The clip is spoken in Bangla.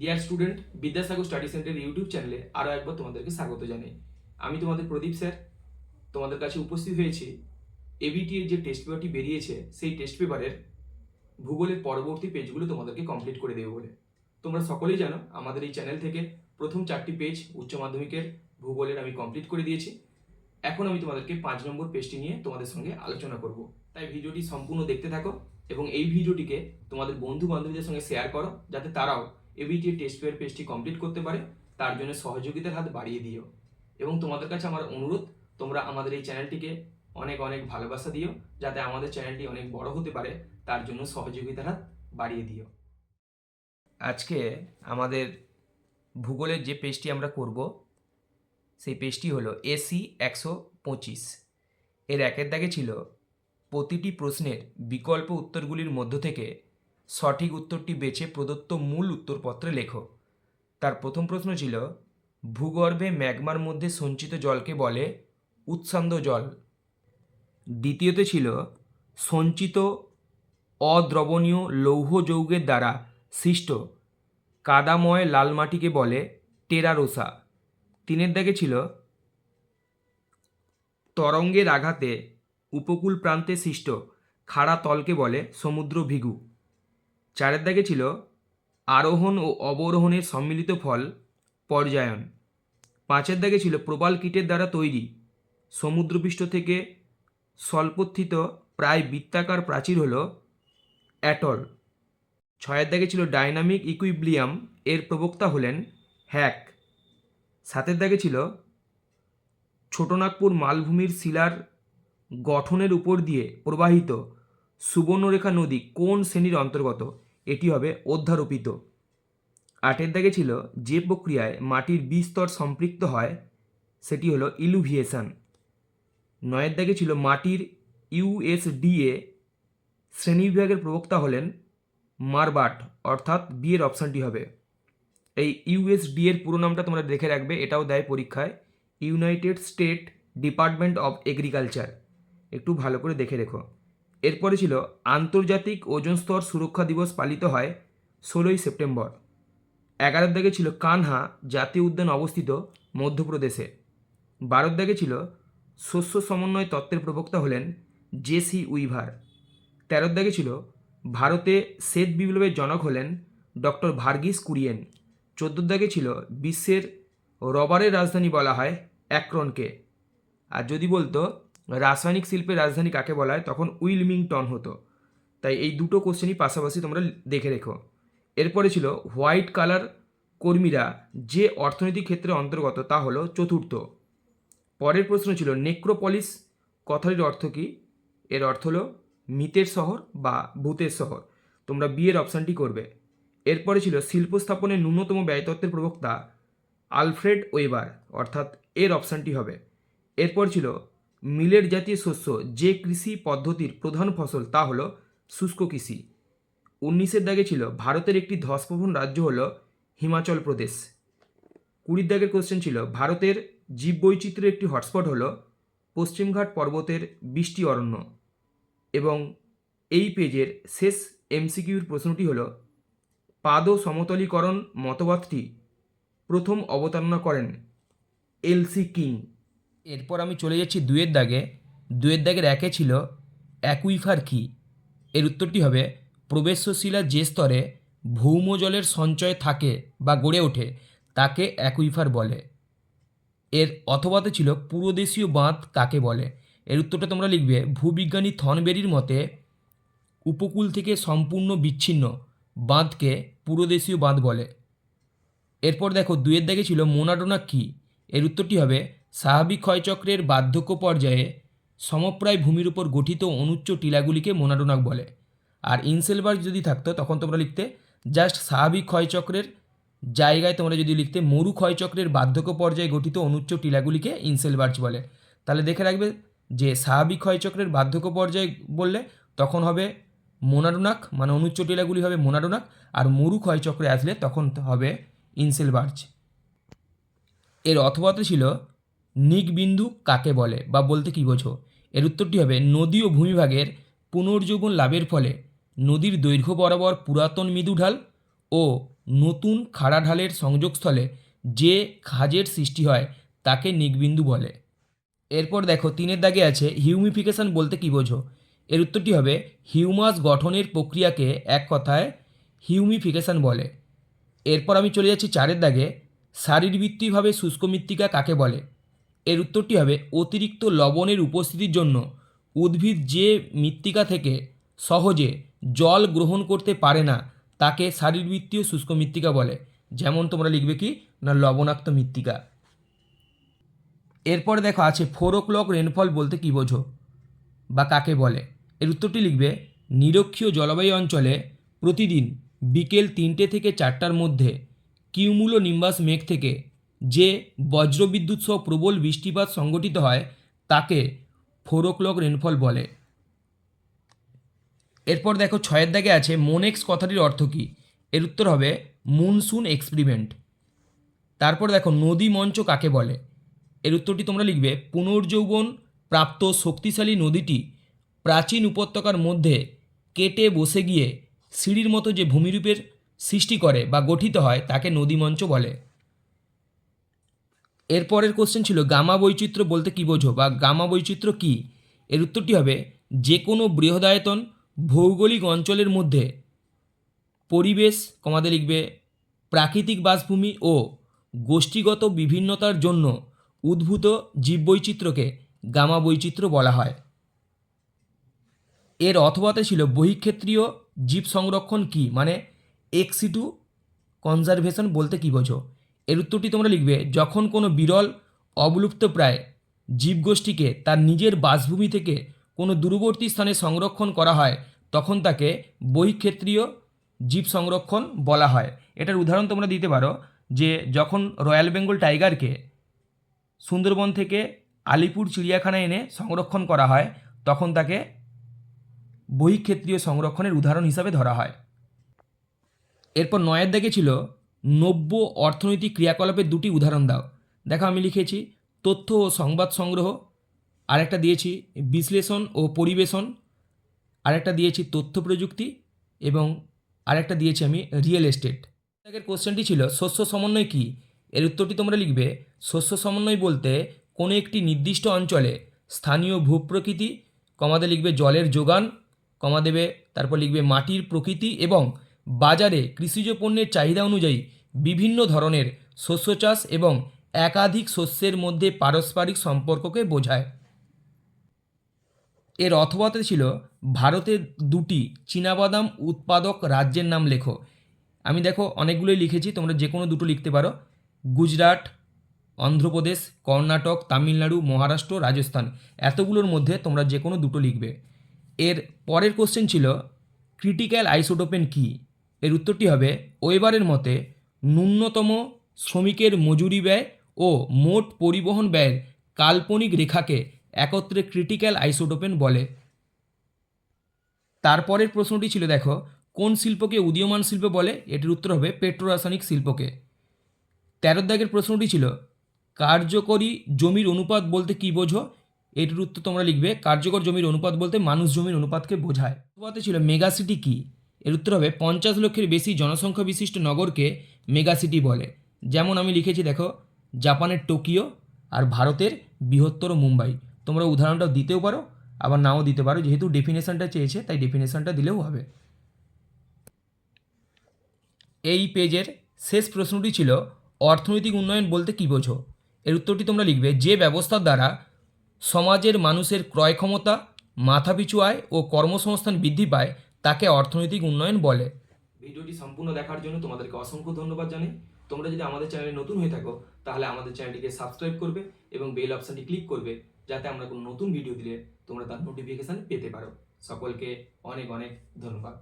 Dear student Vidyasagar study centre YouTube চ্যানেলে আরও একবার তোমাদেরকে স্বাগত জানাই। আমি তোমাদের প্রদীপ স্যার। তোমাদের কাছে উপস্থিত হয়েছি। এবিটি এর যে টেস্ট পেপারটি বেরিয়েছে, সেই টেস্ট পেপারের ভূগোলের পরবর্তী পেজগুলো তোমাদেরকে কমপ্লিট করে দেবো বলে। তোমরা সকলেই জানো, আমাদের এই চ্যানেল থেকে প্রথম চারটি পেজ উচ্চ মাধ্যমিকের ভূগোলের আমি কমপ্লিট করে দিয়েছি। এখন আমি তোমাদেরকে পাঁচ নম্বর পেজটি নিয়ে তোমাদের সঙ্গে আলোচনা করব। তাই ভিডিওটি সম্পূর্ণ দেখতে থাকো এবং এই ভিডিওটিকে তোমাদের বন্ধু বান্ধবীদের সঙ্গে শেয়ার করো, যাতে তারাও এবিটি টেস্ট পেপার পেজটি কমপ্লিট করতে পারে, তার জন্য সহযোগিতার হাত বাড়িয়ে দিও। এবং তোমাদের কাছে আমার অনুরোধ, তোমরা আমাদের এই চ্যানেলটিকে অনেক অনেক ভালোবাসা দিও, যাতে আমাদের চ্যানেলটি অনেক বড় হতে পারে, তার জন্য সহযোগিতার হাত বাড়িয়ে দিও। আজকে আমাদের ভূগোলের যে পেজটি আমরা করব, সেই পেজটি হলো এসি একশো পঁচিশ। এর একের দাগে ছিল, প্রতিটি প্রশ্নের বিকল্প উত্তরগুলির মধ্য থেকে সঠিক উত্তরটি বেছে প্রদত্ত মূল উত্তরপত্রে লেখো। তার প্রথম প্রশ্ন ছিল, ভূগর্ভে ম্যাগমার মধ্যে সঞ্চিত জলকে বলে উৎসান্দ জল। দ্বিতীয়তে ছিল, সঞ্চিত অদ্রবণীয় লৌহ যৌগের দ্বারা সৃষ্ট কাদাময় লাল মাটিকে বলে টেরারোসা। তিনের দাগে ছিল, তরঙ্গের আঘাতে উপকূল প্রান্তে সৃষ্ট খাড়া তলকে বলে সমুদ্র ভিগু। চারের দাগে ছিল আরোহণ ও অবরোহণের সম্মিলিত ফল পর্যায়ন। পাঁচের দাগে ছিল প্রবাল কীটের দ্বারা তৈরি। সমুদ্রপৃষ্ঠ থেকে স্বল্পথিত প্রায় বৃত্তাকার প্রাচীর হল অ্যাটল। ছয়ের দাগে ছিল ডাইনামিক ইকুইব্লিয়াম এর প্রবক্তা হলেন হ্যাক। সাতের দাগে ছিল ছোটনাগপুর মালভূমির শিলার গঠনের উপর দিয়ে প্রবাহিত সুবর্ণরেখা নদী কোন শ্রেণির অন্তর্গত? এটি হবে অধ্যারোপিত। আটের দাগে ছিল যে প্রক্রিয়ায় মাটির বিস্তর সম্পৃক্ত হয়, সেটি হলো ইলুভিয়েশন। নয়ের দাগে ছিল মাটির ইউএসডিএ শ্রেণীবিভাগের প্রবক্তা হলেন মারবাট অর্থাৎ বিয়ের অপশানটি হবে। এই ইউএসডি এর পুরো নামটা তোমরা দেখে রাখবে, এটাও দেয় পরীক্ষায়, United State department of agriculture. একটু ভালো করে দেখে রেখো। এরপরে ছিল আন্তর্জাতিক ওজন স্তর সুরক্ষা দিবস পালিত হয় ষোলোই সেপ্টেম্বর। এগারোর দাগে ছিল কানহা জাতীয় উদ্যান অবস্থিত মধ্যপ্রদেশে। বারোর দাগে ছিল শস্য সমন্বয় তত্ত্বের প্রবক্তা হলেন জেসি উইভার। তেরোর দাগে ছিল ভারতে শ্বেত বিপ্লবের জনক হলেন ডক্টর ভার্গিস কুরিয়েন। চোদ্দোর দাগে ছিল বিশ্বের রবারের রাজধানী বলা হয় অ্যাক্রনকে। আর যদি বলতো রাসায়নিক শিল্পের রাজধানী কাকে বলা হয় তখন উইলমিংটন হতো। তাই এই দুটো কোশ্চেনই পাশাপাশি তোমরা দেখে রেখো। এরপরে ছিল হোয়াইট কালার কর্মীরা যে অর্থনৈতিক ক্ষেত্রে অন্তর্গত, তা হলো চতুর্থ। পরের প্রশ্ন ছিল, নেক্রোপলিস কথাটির অর্থ কী? এর অর্থ হলো মিতের শহর বা ভূতের শহর। তোমরা বিয়ের অপশানটি করবে। এরপরে ছিল, শিল্প স্থাপনের ন্যূনতম ব্যয়তত্ত্বের প্রবক্তা আলফ্রেড ওয়েবার, অর্থাৎ এর অপশানটি হবে। এরপর ছিল মিলেট জাতীয় শস্য যে কৃষি পদ্ধতির প্রধান ফসল তা হলো শুষ্ক কৃষি। উনিশের দাগে ছিল, ভারতের একটি ধসপ্রবণ রাজ্য হলো হিমাচল প্রদেশ। কুড়ির দাগের কোশ্চেন ছিল, ভারতের জীববৈচিত্র্যের একটি হটস্পট হলো পশ্চিমঘাট পর্বতের বৃষ্টি অরণ্য এবং এই পেজের শেষ এমসিকিউর প্রশ্নটি হল পাদ সমতলীকরণ মতবাদটি প্রথম অবতারণা করেন এলসি কিং। এরপর আমি চলে যাচ্ছি দুয়ের দাগে। দুয়ের দাগের একে ছিল অ্যাকুইফার কি? এর উত্তরটি হবে প্রবেশ্যশিলা যে স্তরে ভৌম জলের সঞ্চয় থাকে বা গড়ে ওঠে, তাকে অ্যাকুইফার বলে। এর অথবাতে ছিল পুরোদেশীয় বাঁধ কাকে বলে? এর উত্তরটা তোমরা লিখবে, ভূবিজ্ঞানী থনবেরির মতে, উপকূল থেকে সম্পূর্ণ বিচ্ছিন্ন বাঁধকে পুরোদেশীয় বাঁধ বলে। এরপর দেখো, দুয়ের দাগে ছিল মোনাডোনা কি? এর উত্তরটি হবে স্বাভাবিক ক্ষয়চক্রের বার্ধক্য পর্যায়ে সমপ্রায় ভূমির উপর গঠিত অনুচ্চ টিলাগুলিকে মোনাডোনাক বলে। আর ইনসেলবার যদি থাকতো, তখন তোমরা লিখতে জাস্ট স্বাভাবিক ক্ষয়চক্রের জায়গায় তোমরা যদি লিখতে মরু ক্ষয়চক্রের বার্ধক্য পর্যায়ে গঠিত অনুচ্চ টিলাগুলিকে ইনসেলবার্চ বলে। তাহলে দেখে রাখবে যে স্বাভাবিক ক্ষয়চক্রের বার্ধক্য পর্যায়ে বললে তখন হবে মোনাডোনাক মানে অনুচ্চ টিলাগুলি হবে মোনাডোনাক আর মরু ক্ষয়চক্রে আসলে তখন হবে ইনসেলবার্চ এর অথবাতে ছিল নিক বিন্দু কাকে বলে বা বলতে কী বোঝো? এর উত্তরটি হবে, নদী ও ভূমিভাগের পুনর্যৌবন লাভের ফলে নদীর দৈর্ঘ্য বরাবর পুরাতন মৃদু ঢাল ও নতুন খাড়া ঢালের সংযোগস্থলে যে খাজের সৃষ্টি হয় তাকে নিকবিন্দু বলে। এরপর দেখো, তিনের দাগে আছে, হিউমিফিকেশন বলতে কী বোঝো? এর উত্তরটি হবে, হিউমাস গঠনের প্রক্রিয়াকে এক কথায় হিউমিফিকেশন বলে। এরপর আমি চলে যাচ্ছি চারের দাগে, শারীরবৃত্তিভাবে শুষ্ক মৃত্তিকা কাকে বলে? এর উত্তরটি হবে অতিরিক্ত লবণের উপস্থিতির জন্য উদ্ভিদ যে মৃত্তিকা থেকে সহজে জল গ্রহণ করতে পারে না, তাকে শারীরবৃত্তীয় শুষ্ক মৃত্তিকা বলে। যেমন তোমরা লিখবে কি? না, লবণাক্ত মৃত্তিকা। এরপরে দেখো, আছে ফোর ও ক্লক রেনফল বলতে কী বোঝো বা কাকে বলে? এর উত্তরটি লিখবে, নিরক্ষীয় জলবায়ু অঞ্চলে প্রতিদিন বিকেল তিনটে থেকে চারটার মধ্যে কিউমুলো নিম্বাস মেঘ থেকে যে বজ্রবিদ্যুৎ সহ প্রবল বৃষ্টিপাত সংগঠিত হয়, তাকে ফোর ও ক্লক রেনফল বলে। এরপর দেখো ছয়ের দাগে আছে, মোনেক্স কথাটির অর্থ কী? এর উত্তর হবে, মনসুন এক্সপেরিমেন্ট। তারপর দেখো, নদী মঞ্চ কাকে বলে? এর উত্তরটি তোমরা লিখবে, পুনর্যৌবন প্রাপ্ত শক্তিশালী নদীটি প্রাচীন উপত্যকার মধ্যে কেটে বসে গিয়ে সিঁড়ির মতো যে ভূমিরূপের সৃষ্টি করে বা গঠিত হয়, তাকে নদীমঞ্চ বলে। এরপরের কোশ্চেন ছিল, গামা বৈচিত্র্য বলতে কী বোঝো বা গামা বৈচিত্র্য কী? এর উত্তরটি হবে যে কোনো বৃহদায়তন ভৌগোলিক অঞ্চলের মধ্যে পরিবেশ, কমাতে লিখবে, প্রাকৃতিক বাসভূমি ও গোষ্ঠীগত বিভিন্নতার জন্য উদ্ভূত জীববৈচিত্র্যকে গামা বৈচিত্র্য বলা হয়। এর অথবাতে ছিল, বহিক্ষেত্রীয় জীব সংরক্ষণ কি? মানে এক্সিটু কনজারভেশন বলতে কী বোঝো? এর উত্তরটি তোমরা লিখবে, যখন কোনো বিরল অবলুপ্তপ্রায় জীবগোষ্ঠীকে তার নিজের বাসভূমি থেকে কোনো দূরবর্তী স্থানে সংরক্ষণ করা হয়, তখন তাকে বহিক্ষেত্রীয় জীব সংরক্ষণ বলা হয়। এটার উদাহরণ তোমরা দিতে পারো যে, যখন রয়্যাল বেঙ্গল টাইগারকে সুন্দরবন থেকে আলিপুর চিড়িয়াখানায় এনে সংরক্ষণ করা হয়, তখন তাকে বহিক্ষেত্রীয় সংরক্ষণের উদাহরণ হিসাবে ধরা হয়। এরপর নয়ের দিকে ছিল নব্য অর্থনৈতিক ক্রিয়াকলাপের দুটি উদাহরণ দাও। দেখো আমি লিখেছি, তথ্য ও সংবাদ সংগ্রহ, আরেকটা দিয়েছি বিশ্লেষণ ও পরিবেশন, আরেকটা দিয়েছি তথ্য প্রযুক্তি এবং আরেকটা দিয়েছি আমি রিয়েল এস্টেট। আগের কোশ্চেনটি ছিল, শস্য সমন্বয় কী? এর উত্তরটি তোমরা লিখবে, শস্য সমন্বয় বলতে কোনো একটি নির্দিষ্ট অঞ্চলে স্থানীয় ভূপ্রকৃতি, কমাতে লিখবে জলের যোগান, কমা দেবে, তারপর লিখবে মাটির প্রকৃতি এবং বাজারে কৃষিজ পণ্যের চাহিদা অনুযায়ী বিভিন্ন ধরনের শস্য চাষ এবং একাধিক শস্যের মধ্যে পারস্পরিক সম্পর্ককে বোঝায়। এর অথবাতে ছিল ভারতের দুটি চীনাবাদাম উৎপাদক রাজ্যের নাম লেখো। আমি দেখো অনেকগুলোই লিখেছি, তোমরা যে কোনো দুটো লিখতে পারো। গুজরাট, অন্ধ্রপ্রদেশ, কর্ণাটক, তামিলনাড়ু, মহারাষ্ট্র, রাজস্থান। এতগুলোর মধ্যে তোমরা যে কোনো দুটো লিখবে। এর পরের কোশ্চেন ছিল ক্রিটিক্যাল আইসোটোপেন কী? এর উত্তরটি হবে, ওয়েবারের মতে ন্যূনতম শ্রমিকের মজুরি ব্যয় ও মোট পরিবহন ব্যয়ের কাল্পনিক রেখাকে একত্রে ক্রিটিক্যাল আইসোটোপেন বলে। তারপরের প্রশ্নটি ছিল, দেখো, কোন শিল্পকে উদীয়মান শিল্প বলে? এটির উত্তর হবে পেট্রোরাসায়নিক শিল্পকে। তেরো দাগের প্রশ্নটি ছিল, কার্যকরী জমির অনুপাত বলতে কী বোঝো? এটির উত্তর তোমরা লিখবে, কার্যকর জমির অনুপাত বলতে মানুষ জমির অনুপাতকে বোঝায়। অনুপাতে ছিল, মেগাসিটি কী? এর উত্তর হবে, পঞ্চাশ লক্ষের বেশি জনসংখ্যা বিশিষ্ট নগরকে মেগাসিটি বলে। যেমন আমি লিখেছি, দেখো, জাপানের টোকিও আর ভারতের বৃহত্তর মুম্বাই। তোমরা উদাহরণটা দিতেও পারো, আবার নাও দিতে পারো, যেহেতু ডেফিনেশনটা চেয়েছে, তাই ডেফিনেশনটা দিলেও হবে। এই পেজের শেষ প্রশ্নটি ছিল, অর্থনৈতিক উন্নয়ন বলতে কী বোঝো? এর উত্তরটি তোমরা লিখবে, যে ব্যবস্থার দ্বারা সমাজের মানুষের ক্রয় ক্ষমতা, মাথাপিছু আয় ও কর্মসংস্থান বৃদ্ধি পায় তাকে অর্থনৈতিক উন্নয়ন বলে। ভিডিওটি সম্পূর্ণ দেখার জন্য তোমাদেরকে অসংখ্য ধন্যবাদ জানাই। তোমরা যদি আমাদের চ্যানেলে নতুন হয়ে থাকো, তাহলে আমাদের চ্যানেলটিকে সাবস্ক্রাইব করবে এবং বেল অপশানটি ক্লিক করবে, যাতে আমরা কোনো নতুন ভিডিও দিলে তোমরা তার নোটিফিকেশান পেতে পারো। সকলকে অনেক অনেক ধন্যবাদ।